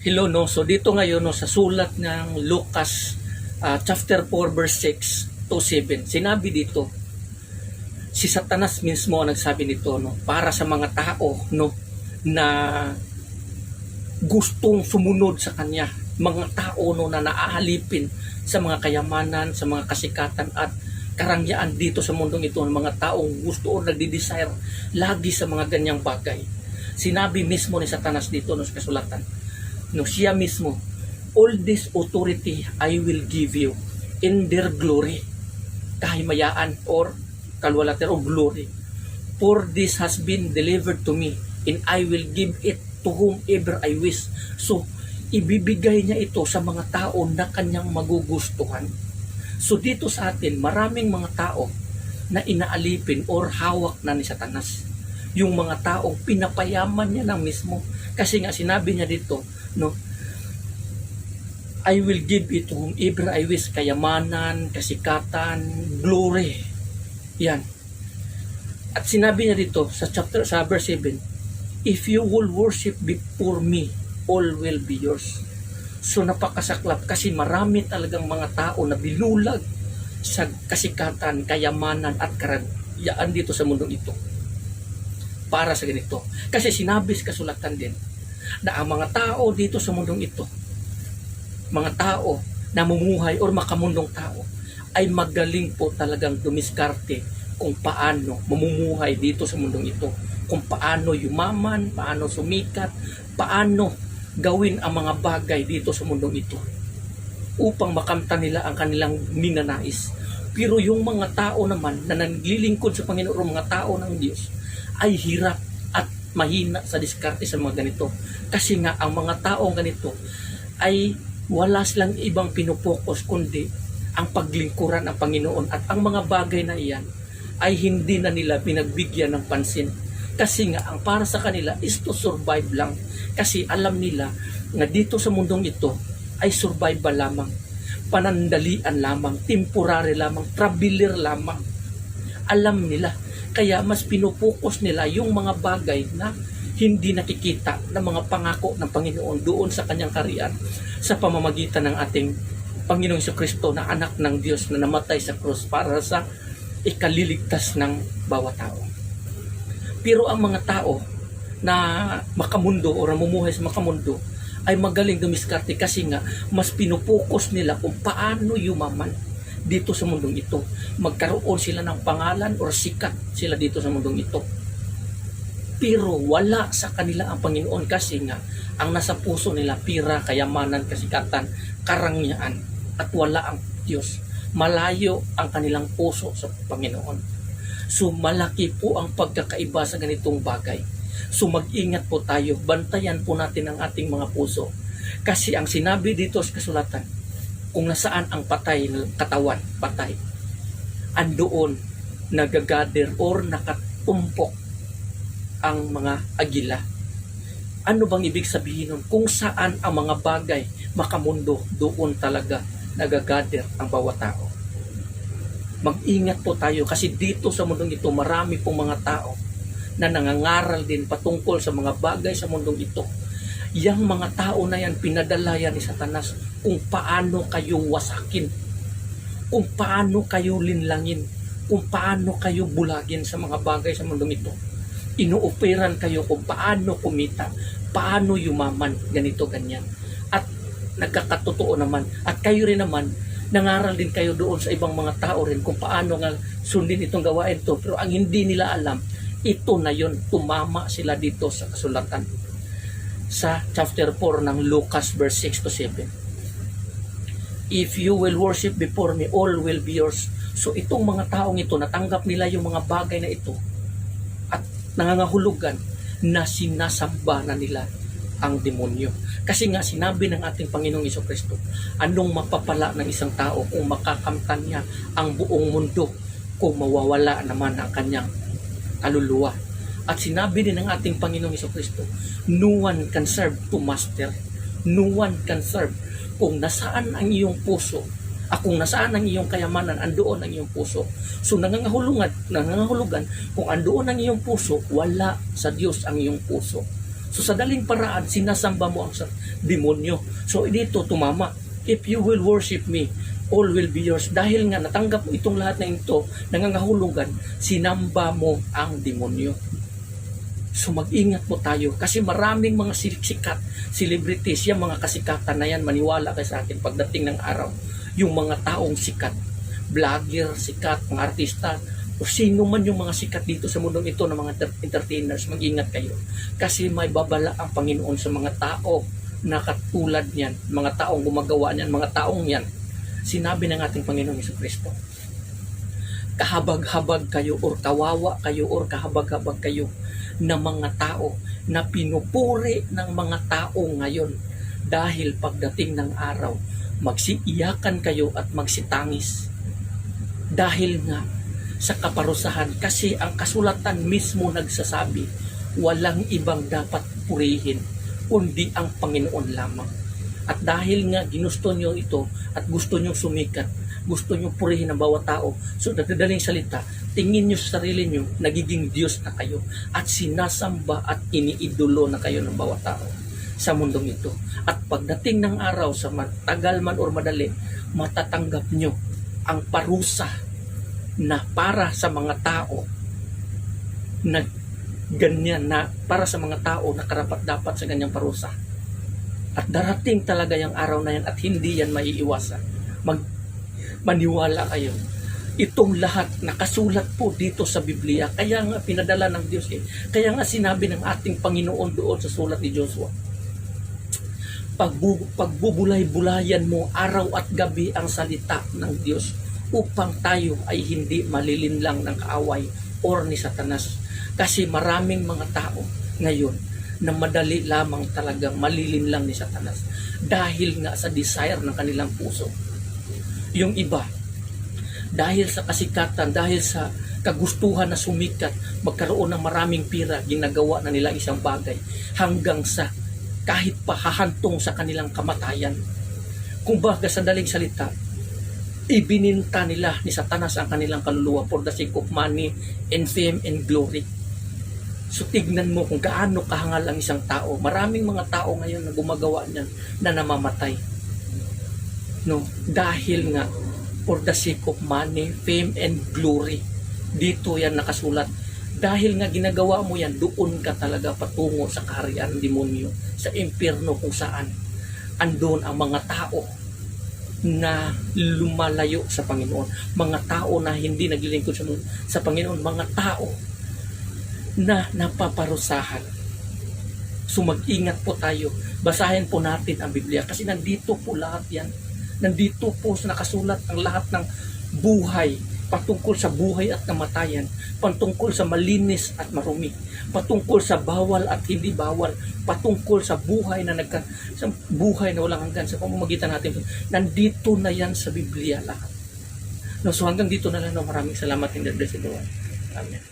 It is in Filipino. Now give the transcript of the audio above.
Hello no. So dito ngayon no sa sulat ng Lucas ah, chapter 4 verse 6 to 7. Sinabi dito si Satanas mismo ang nagsabi nito no para sa mga tao no na gustong sumunod sa kanya mga tao no na naaalipin sa mga kayamanan sa mga kasikatan at karangyaan dito sa mundong ito ng mga taong gusto o nagdi-desire lagi sa mga ganyang bagay sinabi mismo ni Satanas dito no sa kasulatan no siya mismo. All this authority I will give you in their glory. Kahimayaan or kalwalatan o glory. For this has been delivered to me and I will give it to whomever I wish. So ibibigay niya ito sa mga tao na kanyang magugustuhan. So dito sa atin maraming mga tao na inaalipin or hawak na ni Satanas. Yung mga taong pinapayaman niya ng mismo. Kasi nga sinabi niya dito no I will give it to whomever I wish kayamanan, kasikatan, glory. Yan. At sinabi niya dito sa chapter sa verse 7, if you will worship before me, all will be yours. So napakasaklap kasi marami talagang mga tao na bilulag sa kasikatan, kayamanan at karagyan dito sa mundong ito. Para sa ganito. Kasi sinabi sa kasulatan din na ang mga tao dito sa mundong ito mga tao na mumuhay or makamundong tao ay magaling po talagang dumiskarte kung paano mamumuhay dito sa mundong ito. Kung paano yumaman, paano sumikat, paano gawin ang mga bagay dito sa mundong ito upang makamta nila ang kanilang ninanais. Pero yung mga tao naman na naglilingkod sa Panginoon o mga tao ng Diyos ay hirap mahina sa diskarte sa mga ganito. Kasi nga ang mga taong ganito ay wala silang ibang pinupokus kundi ang paglingkuran ng Panginoon. At ang mga bagay na iyan ay hindi na nila pinagbigyan ng pansin. Kasi nga ang para sa kanila is to survive lang. Kasi alam nila na dito sa mundong ito ay survival lamang? Panandalian lamang temporary lamang traveler lamang. Alam nila kaya mas pinupokus nila yung mga bagay na hindi nakikita ng mga pangako ng Panginoon doon sa kanyang kariyan sa pamamagitan ng ating Panginoong Kristo na anak ng Diyos na namatay sa krus para sa ikaliligtas ng bawat tao. Pero ang mga tao na makamundo o namumuhay sa makamundo ay magaling dumiskarte kasi nga mas pinupokus nila kung paano yumaman dito sa mundong ito. Magkaroon sila ng pangalan o sikat sila dito sa mundong ito pero wala sa kanila ang Panginoon kasi nga ang nasa puso nila pira, kayamanan, kasikatan, karangyaan at wala ang Diyos. Malayo ang kanilang puso sa Panginoon. So malaki po ang pagkakaiba sa ganitong bagay. So mag-ingat po tayo, bantayan po natin ang ating mga puso. Kasi ang sinabi dito sa kasulatan, kung nasaan ang patay katawan, patay, andoon nagagather or nakatumpok ang mga agila. Ano bang ibig sabihin nun? Kung saan ang mga bagay makamundo, doon talaga nagagather ang bawat tao. Mag-ingat po tayo kasi dito sa mundong ito marami pong mga tao na nangangaral din patungkol sa mga bagay sa mundong ito. Yang mga tao na yan pinadala yan ni Satanas kung paano kayo wasakin, kung paano kayo linlangin, kung paano kayo bulagin sa mga bagay sa mundong ito inuoperan kayo kung paano kumita, paano yumaman, ganito, ganyan. At nagkakatotoo naman. At kayo rin naman, nangaral din kayo doon sa ibang mga tao rin kung paano nga sundin itong gawain to. Pero ang hindi nila alam, ito na yon tumama sila dito sa kasulatan sa chapter 4 ng Lucas verse 6 to 7. If you will worship before me, all will be yours. So itong mga taong ito, natanggap nila yung mga bagay na ito nangangahulugan na sinasamba na nila ang demonyo. Kasi nga sinabi ng ating Panginoong Iso Kristo, anong mapapala ng isang tao kung makakamtan niya ang buong mundo kung mawawala naman ang kanyang kaluluwa. At sinabi din ng ating Panginoong Iso Kristo, no one can serve two master. No one can serve. Kung nasaan ang iyong puso, at kung nasaan ang iyong kayamanan, andoon ang iyong puso. So nangangahulugan, nangangahulugan, kung andoon ang iyong puso, wala sa Diyos ang iyong puso. So sa daling paraan, sinasamba mo ang demonyo. So dito tumama. If you will worship me, all will be yours. Dahil nga natanggap mo itong lahat na ito, nangangahulugan, sinamba mo ang demonyo. So mag-ingat po tayo kasi maraming mga sikat, celebrities, yung mga kasikatan na yan, maniwala kayo sa akin pagdating ng araw, yung mga taong sikat, vlogger, sikat, mga artista, o sino man yung mga sikat dito sa mundong ito ng mga enter- entertainers, mag-ingat kayo. Kasi may babala ang Panginoon sa mga tao na katulad niyan, mga taong gumagawa niyan, mga taong yan. Sinabi ng ating Panginoon Yesu Kristo, kahabag-habag kayo or kawawa kayo or kahabag-habag kayo na mga tao na pinupuri ng mga tao ngayon. Dahil pagdating ng araw magsiiyakan kayo at magsitangis. Dahil nga sa kaparusahan kasi ang kasulatan mismo nagsasabi walang ibang dapat purihin kundi ang Panginoon lamang at dahil nga ginusto nyo ito at gusto nyo sumikat gusto nyo purihin ang bawat tao so nagdadaling salita tingin nyo sa sarili nyo nagiging Diyos na kayo at sinasamba at iniidolo na kayo ng bawat tao sa mundong ito. At pagdating ng araw sa matagal man or madali matatanggap nyo ang parusa na para sa mga tao na ganyan na para sa mga tao na karapat dapat sa ganyang parusa at darating talaga yung araw na yan at hindi yan maiiwasan. Mag maniwala kayo. Itong lahat nakasulat po dito sa Biblia. Kaya nga pinadala ng Diyos eh. Kaya nga sinabi ng ating Panginoon doon sa sulat ni Joshua pagbu- pagbubulay-bulayan mo araw at gabi ang salita ng Diyos upang tayo ay hindi malilinlang ng kaaway or ni Satanas. Kasi maraming mga tao ngayon na madali lamang talagang malilinlang ni Satanas dahil nga sa desire ng kanilang puso. Yung iba, dahil sa kasikatan, dahil sa kagustuhan na sumikat, magkaroon ng maraming pira, ginagawa na nila isang bagay hanggang sa kahit pa hahantong sa kanilang kamatayan. Kung baga sa daling salita, ibininta nila ni Satanas ang kanilang kaluluwa for the sake of money and fame and glory. So tignan mo kung gaano kahangal ang isang tao. Maraming mga tao ngayon na gumagawa niyan na namamatay. No, dahil nga for the sake of money, fame and glory. Dito yan nakasulat. Dahil nga ginagawa mo yan, doon ka talaga patungo sa kaharian ng demonyo, sa impyerno kung saan andon ang mga tao na lumalayo sa Panginoon. Mga tao na hindi naglilingkod sa, sa Panginoon. Mga tao na napaparusahan. So mag-ingat po tayo. Basahin po natin ang Biblia kasi nandito po lahat yan. Nandito po nakasulat ang lahat ng buhay patungkol sa buhay at kamatayan, patungkol sa malinis at marumi, patungkol sa bawal at hindi bawal, patungkol sa buhay na nagka, sa buhay na walang hanggan sa pamamagitan natin. Nandito na yan sa Biblia lahat. No, so hanggang dito na lang. No, maraming salamat in the blessed Lord. Amen.